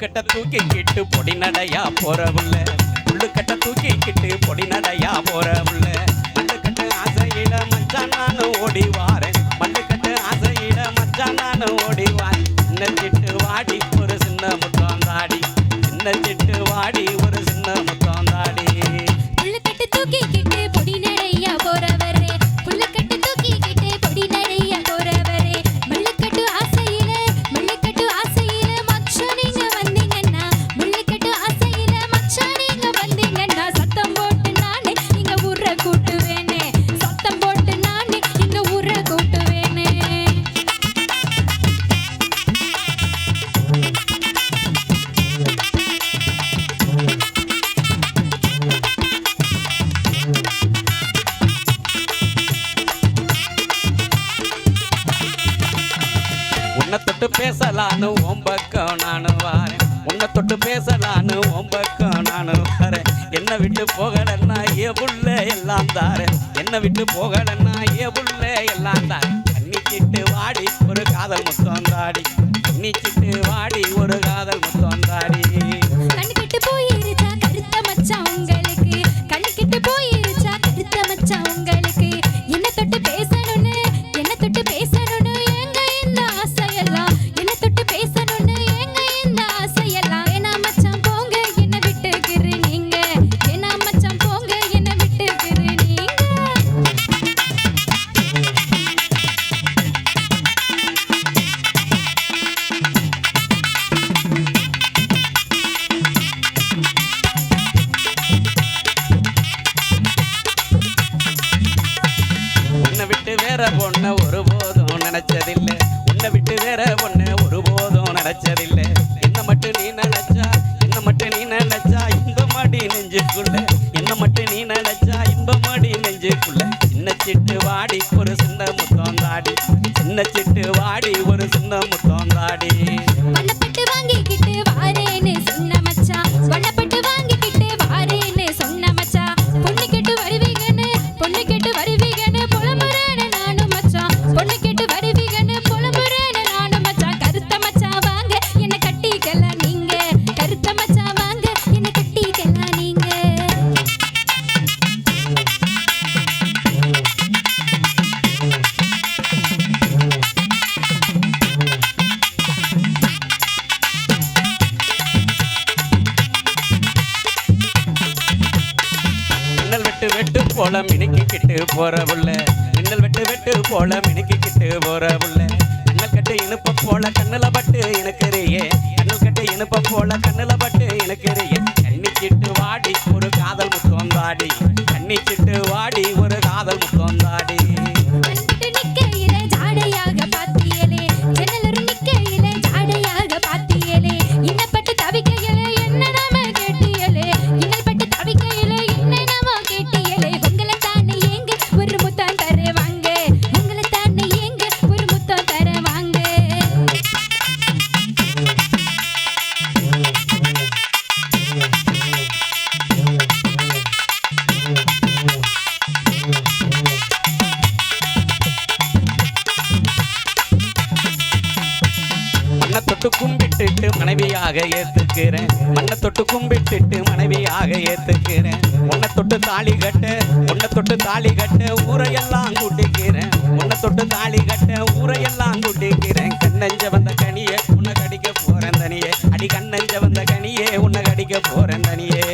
உள்ளுக்கட்ட தூக்கி கிட்டு பொடி நடையா போறவுள்ள தூக்கி கிட்டு பொடி நடையா போறவுள்ள தொட்டு பேசலான்னு ஒம்பக்கம் நானு வாரேன். உன்னை தொட்டு பேசலான்னு ஓம்பக்கம் நானும் வாரேன். என்னை விட்டு போகலன்னா ஏ புள்ள எல்லாம் தாரேன். என்னை விட்டு போகலன்னா ஏ புள்ள எல்லாம் தாரேன். கண்ணிச்சிட்டு வாடி ஒரு காதல் முத்தம் தாடி. கண்ணிச்சிட்டு விட்டு வேற பொண்ண ஒருபோதும் நினைச்சதில்லை. உன்னை விட்டு வேற பொண்ண ஒருபோதும் நினைச்சதில்லை. என்ன மட்டும் நீ நினைச்சா என்ன மட்டும் நீ நினைச்சா இன்பமாடி நெஞ்சுக்குள்ள. என்ன மட்டும் நீ நினைச்சா இன்பமாடி நெஞ்சுக்குள்ள. சின்ன சிட்டு வாடி ஒரு சின்ன முத்தம் தாடி. சின்ன சிட்டு வாடி ஒரு சின்ன முத்தம் போல மினுக்கிக்கிட்டு போற புள்ள மின்னல் வெட்டு வெட்டு போல மினுக்கிக்கிட்டு போற புள்ள கண்ணல் கட்டு இனுப்ப போல கண்ணில் பட்டு இனுக்கிறியே கண்ணல் கட்டு இனுப்ப போல கண்ணில் பட்டு இனுக்கிறியே கண்ணிச்சிட்டு வாடி ஒரு காதல் முத்தம் தாடி கண்ணிச்சிட்டு வாடி தொட்டு கும்பிட்டுட்டு மனைவியாக ஏத்துக்கிறேன். மண்ணை தொட்டு கும்பிட்டுட்டு மனைவியாக ஏத்துக்கிறேன். உன்னை தொட்டு தாலி கட்ட உன்னை தொட்டு தாலி கட்ட ஊரையெல்லாம் கூட்டிக்கிறேன் உன்னை தொட்டு தாலி கட்ட ஊரையெல்லாம் கூட்டிக்கிறேன் கண்ணஞ்ச வந்த கனியே உன்னை கடிக்க போறேன் தனியே. அடி கண்ணஞ்ச வந்த கனியே உன்னை கடிக்க போறேன் தனியே.